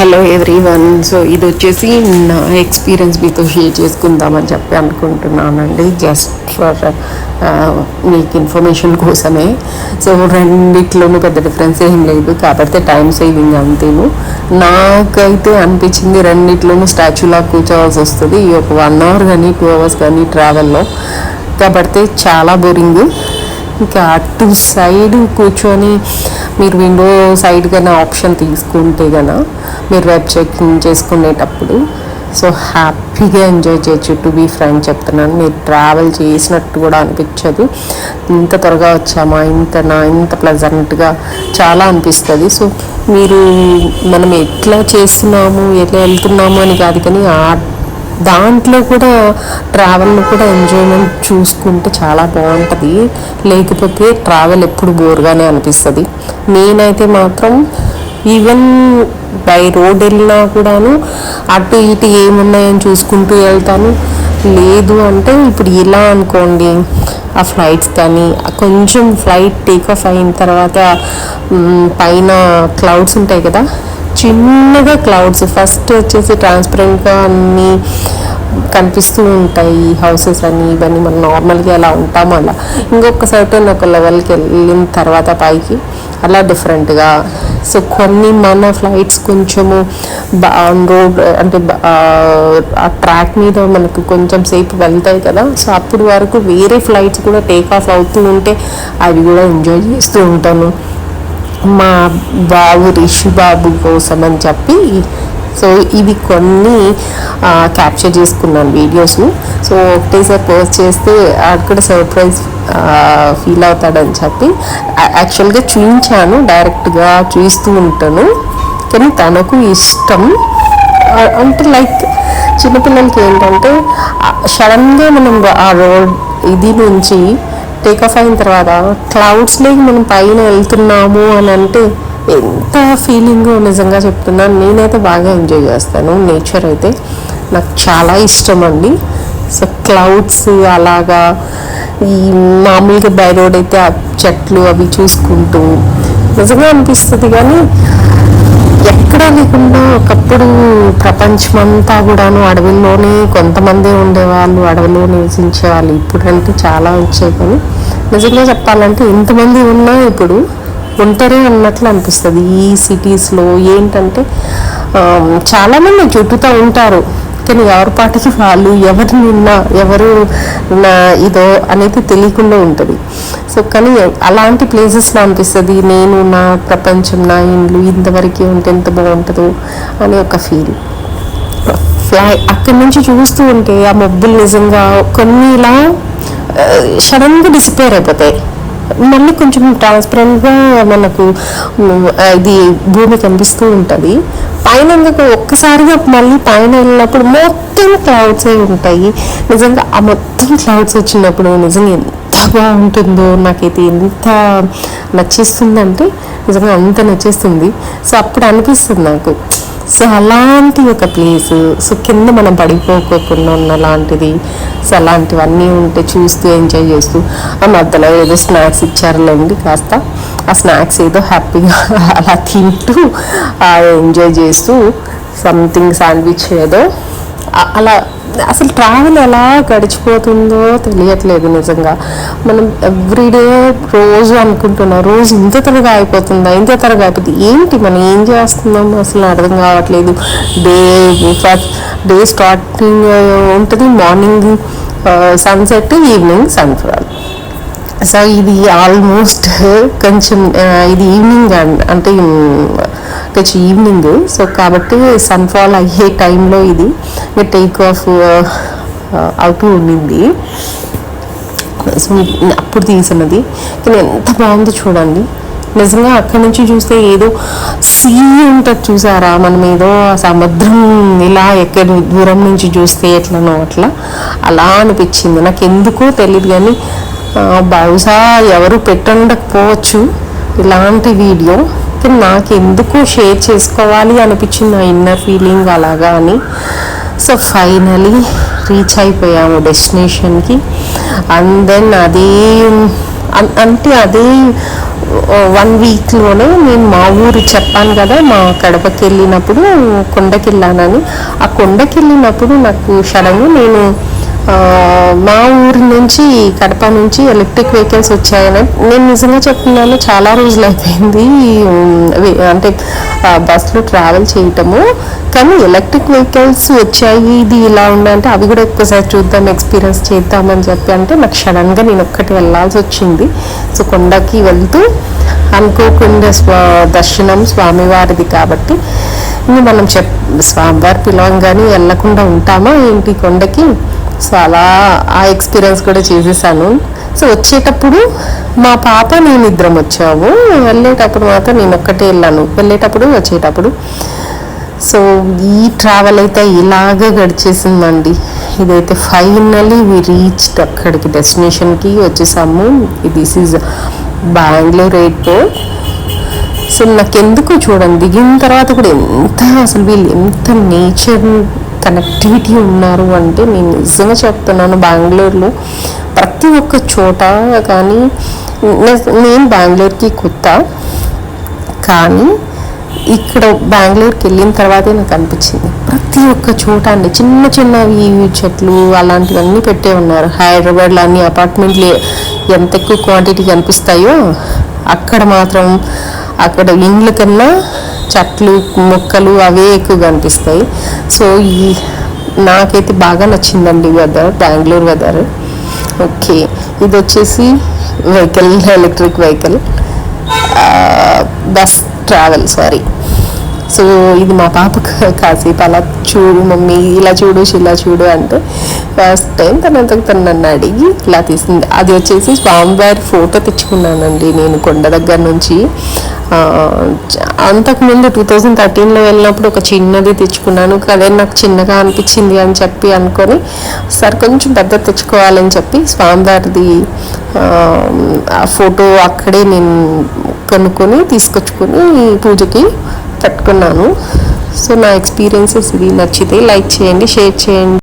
Hello every one so ఇది వచ్చేసి నా ఎక్స్పీరియన్స్ మీతో షేర్ చేసుకుందామని చెప్పి అనుకుంటున్నానండి. జస్ట్ ఫర్ మీకు ఇన్ఫర్మేషన్ కోసమే. సో రెండిట్లోనూ పెద్ద డిఫరెన్స్ ఏం లేదు. కాకపోతే టైం సేవింగ్ అంతేను. నాకైతే అనిపించింది రెండిట్లోనూ స్టాచ్యూలా కూర్చోవాల్సి వస్తుంది. ఈ ఒక వన్ అవర్ కానీ టూ అవర్స్ కానీ ట్రావెల్లో కాబట్టి చాలా బోరింగ్ ఇంకా అటు సైడ్ కూర్చొని మీరు విండో సైడ్ కన్నా ఆప్షన్ తీసుకుంటే గన మీరు వెబ్ చెకింగ్ చేసుకునేటప్పుడు సో హ్యాపీగా ఎంజాయ్ చేయొచ్చు. టు బీ ఫ్రెండ్ చెప్తున్నాను. మీరు ట్రావెల్ చేసినట్టు కూడా అనిపించదు. ఇంత త్వరగా వచ్చామా? ఇంత నా ఇంత ప్లెజెంట్గా చాలా అనిపిస్తుంది. సో మీరు మనం ఎట్లా చేస్తున్నాము? ఎట్లా వెళ్తున్నాము అని కాదు కానీ ఆ దాంట్లో కూడా ట్రావెల్లో కూడా ఎంజాయ్మెంట్ చూసుకుంటే చాలా బాగుంటుంది. లేకపోతే ట్రావెల్ ఎప్పుడు బోర్గానే అనిపిస్తుంది. నేనైతే మాత్రం ఈవెన్ బై రోడ్ వెళ్ళినా కూడాను అటు ఇటు ఏమున్నాయని చూసుకుంటూ వెళ్తాను. లేదు అంటే ఇప్పుడు ఇలా అనుకోండి ఆ ఫ్లైట్స్ కానీ కొంచెం ఫ్లైట్ టేక్ ఆఫ్ అయిన తర్వాత పైన క్లౌడ్స్ ఉంటాయి కదా చిన్నగా క్లౌడ్స్ ఫస్ట్ వచ్చేసి ట్రాన్స్పరెంట్గా అన్నీ కనిపిస్తూ ఉంటాయి హౌసెస్ అని ఇవన్నీ మనం నార్మల్గా ఎలా ఉంటామో అలా. ఇంకొక సర్టన్ ఒక లెవెల్కి వెళ్ళిన తర్వాత పైకి అలా డిఫరెంట్గా సో కొన్ని మన ఫ్లైట్స్ కొంచెము రోడ్ అంటే ఆ, ఆ ట్రాక్ మీద మనకు కొంచెం సేపు వెళ్తాయి కదా. సో అప్పుడు వరకు వేరే ఫ్లైట్స్ కూడా టేక్ ఆఫ్ అవుతూ ఉంటే అవి కూడా ఎంజాయ్ చేస్తూ ఉంటాను. మా బాబు రిషి బాబు కోసం అని చెప్పి సో ఇవి కొన్ని క్యాప్చర్ చేసుకున్నాను వీడియోస్ని. సో ఒకటేసారి పోస్ట్ చేస్తే ఆడు కూడా సర్ప్రైజ్ ఫీల్ అవుతాడని చెప్పి యాక్చువల్గా చూపించాను డైరెక్ట్గా చూస్తూ ఉంటాను. కానీ తనకు ఇష్టం అంటే లైక్ చిన్నపిల్లలకి ఏంటంటే సడన్గా మనం ఆ రోడ్ ఇది నుంచి టేక్ ఆఫ్ అయిన తర్వాత క్లౌడ్స్లో మనం పైన వెళ్తున్నాము అని అంటే ఎంత ఫీలింగ్ నిజంగా చెప్తున్నాను. నేనైతే బాగా ఎంజాయ్ చేస్తాను. నేచర్ అయితే నాకు చాలా ఇష్టం అండి. సో క్లౌడ్స్ అలాగా ఈ మామూలుగా బై రోడ్ అయితే ఆ చెట్లు అవి చూసుకుంటూ నిజంగా అనిపిస్తుంది కానీ ఎక్కడా లేకుండా ఒకప్పుడు ప్రపంచమంతా కూడాను అడవిలోనే కొంతమంది ఉండేవాళ్ళు అడవిలో నివసించే వాళ్ళు ఇప్పుడు అంటే చాలా వచ్చాయి కానీ నిజంగా చెప్పాలంటే ఇంతమంది ఉన్నా ఇప్పుడు ఉంటారే అన్నట్లు అనిపిస్తుంది ఈ సిటీస్లో. ఏంటంటే చాలామంది చుట్టుతూ ఉంటారు. కానీ ఎవరి వాళ్ళు ఎవరు నిన్న ఎవరు నా ఇదో అనేది తెలియకుండా ఉంటుంది. సో కానీ అలాంటి ప్లేసెస్లో అనిపిస్తుంది నేను నా ప్రపంచం నా ఇండ్లు ఇంతవరకు ఉంటే ఎంత బాగుంటుందో అనే ఒక ఫీల్ ఫ్లై అక్కడి నుంచి చూస్తూ ఉంటే ఆ మబ్బులు నిజంగా కొన్ని ఇలా సడన్గా డిసిపేర్ అయిపోతాయి. మళ్ళీ కొంచెం ట్రాన్స్పరెంట్గా మనకు ఇది భూమి కనిపిస్తూ ఉంటుంది. పైన ఎందుకు ఒక్కసారిగా మళ్ళీ పైన వెళ్ళినప్పుడు మొత్తం క్లౌడ్స్ అయి ఉంటాయి. నిజంగా ఆ మొత్తం క్లౌడ్స్ వచ్చినప్పుడు నిజంగా ఎంత బాగుంటుందో నాకైతే ఎంత నచ్చేస్తుందంటే నిజంగా అంత నచ్చేస్తుంది. సో అప్పుడు అనిపిస్తుంది నాకు. సో అలాంటి ఒక ప్లేస్ సో కింద మనం పడిపోకోకుండా ఉన్న లాంటిది. సో అలాంటివన్నీ ఉంటే చూస్తూ ఎంజాయ్ చేస్తూ ఆ మధ్యలో ఏదో స్నాక్స్ ఇచ్చారులేండి కాస్త. ఆ స్నాక్స్ ఏదో హ్యాపీగా అలా తింటూ ఎంజాయ్ చేస్తూ సంథింగ్ శాండ్విచ్ ఏదో అలా అసలు ట్రావెల్ ఎలా గడిచిపోతుందో తెలియట్లేదు నిజంగా. మనం ఎవ్రీడే రోజు అనుకుంటున్నాం రోజు ఇంత త్వరగా అయిపోతుందా ఇంత త్వరగా అయిపోతుంది ఏంటి మనం ఏం చేస్తున్నాం? అసలు అర్థం కావట్లేదు. డే ఫస్ట్ డే స్టార్టింగ్ ఉంటుంది morning sunset evening sunflower so ఇది ఆల్మోస్ట్ కొంచెం ఇది ఈవినింగ్ అంటే కొంచెం ఈవినింగ్ సో కాబట్టి సన్ఫాల్ అయ్యే టైంలో ఇది. టేక్ ఆఫ్ అవుతూ ఉండింది సో అప్పుడు తీసినది. కానీ ఎంత బాగుందో చూడండి. నిజంగా అక్కడి నుంచి చూస్తే ఏదో సీ ఉంటుంది చూసారా? మనం ఏదో సముద్రం ఇలా ఎక్కడ దూరం నుంచి చూస్తే ఎట్లనో అట్లా. అలా అనిపించింది. నాకు ఎందుకో తెలియదు కానీ బహుశా ఎవరు పెట్టండకపోవచ్చు ఇలాంటి వీడియో. కానీ నాకు ఎందుకు షేర్ చేసుకోవాలి అనిపించింది నా ఇన్నర్ ఫీలింగ్ అలాగా అని. సో ఫైనలీ రీచ్ అయిపోయాము డెస్టినేషన్కి అండ్ దెన్ అదే అన్- అంటే అదే వన్ వీక్లోనే నేను మా ఊరు చెప్పాను కదా మా కడపకి వెళ్ళినప్పుడు కొండకి వెళ్ళానని ఆ కొండకి వెళ్ళినప్పుడు నాకు సడన్గా నేను మా ఊరి నుంచి కడప నుంచి ఎలక్ట్రిక్ వెహికల్స్ వచ్చాయని. నేను నిజంగా చెప్తున్నాను చాలా రోజులు అయిపోయింది అంటే బస్సులో ట్రావెల్ చేయటము. కానీ ఎలక్ట్రిక్ వెహికల్స్ వచ్చాయి ఇది ఇలా ఉందంటే అవి కూడా ఒక్కసారి చూద్దాం ఎక్స్పీరియన్స్ చేద్దామని చెప్పి అంటే నాకు సడన్గా నేను ఒక్కటి వెళ్ళాల్సి వచ్చింది. సో కొండకి వెళ్తూ అనుకోకుండా స్వా దర్శనం స్వామివారిది కాబట్టి మనం చెప్ స్వామివారి పిలవంగానే వెళ్ళకుండా ఉంటామా ఏంటి కొండకి? సో అలా ఆ ఎక్స్పీరియన్స్ కూడా చేసేసాను. సో వచ్చేటప్పుడు మా పాప నేను ఇద్దరం వచ్చాము. వెళ్ళేటప్పుడు మాత్రం నేను ఒక్కటే వెళ్ళాను. వెళ్ళేటప్పుడు వచ్చేటప్పుడు సో ఈ ట్రావెల్ అయితే ఇలాగే గడిచేసిందండి. ఇదైతే ఫైనలీ వి రీచ్డ్ అక్కడికి డెస్టినేషన్కి వచ్చేసాము. This is Bengaluru airport so నాకెందుకు చూడండి దిగిన తర్వాత కూడా ఎంత అసలు వీళ్ళు ఎంత నేచర్ కనెక్టివిటీ ఉన్నారు అంటే నేను నిజంగా చెప్తున్నాను బెంగళూరులో ప్రతి ఒక్క చోట కానీ నేను బెంగళూరుకి కొత్త. కానీ ఇక్కడ బెంగళూరుకి వెళ్ళిన తర్వాతే నాకు అనిపించింది. ప్రతి ఒక్క చోట అండి చిన్న చిన్నవి చెట్లు అలాంటివన్నీ పెట్టే ఉన్నారు. హైదరాబాద్లో అన్ని అపార్ట్మెంట్లు ఎంత ఎక్కువ క్వాంటిటీ కనిపిస్తాయో అక్కడ మాత్రం అక్కడ ఇండ్ల కన్నా చెట్లు మొక్కలు అవే ఎక్కువ కనిపిస్తాయి. సో ఈ నాకైతే బాగా నచ్చిందండి వెదర్ బెంగళూరు వెదర్ ఓకే ఇది వచ్చేసి vehicle electric vehicle. Bus travel sorry so ఇది మా పాపకు కాసేపు అలా చూడు మమ్మీ ఇలా చూడు ఇలా చూడు అంటే ఫస్ట్ టైం తనంతకు తను నన్ను అడిగి ఇలా తీసింది. అది వచ్చేసి స్వామివారి ఫోటో తెచ్చుకున్నానండి నేను కొండ దగ్గర నుంచి. అంతకుముందు టూ థౌజండ్ థర్టీన్లో వెళ్ళినప్పుడు ఒక చిన్నది తెచ్చుకున్నాను. అదే నాకు చిన్నగా అనిపించింది అని చెప్పి అనుకొని సరే కొంచెం పెద్ద తెచ్చుకోవాలని చెప్పి స్వామివారిది ఆ ఫోటో అక్కడే నేను కొనుక్కొని తీసుకొచ్చుకొని పూజకి పెట్టుకున్నాను సో నా ఎక్స్పీరియన్సెస్ ఇది నచ్చితే లైక్ చేయండి షేర్ చేయండి.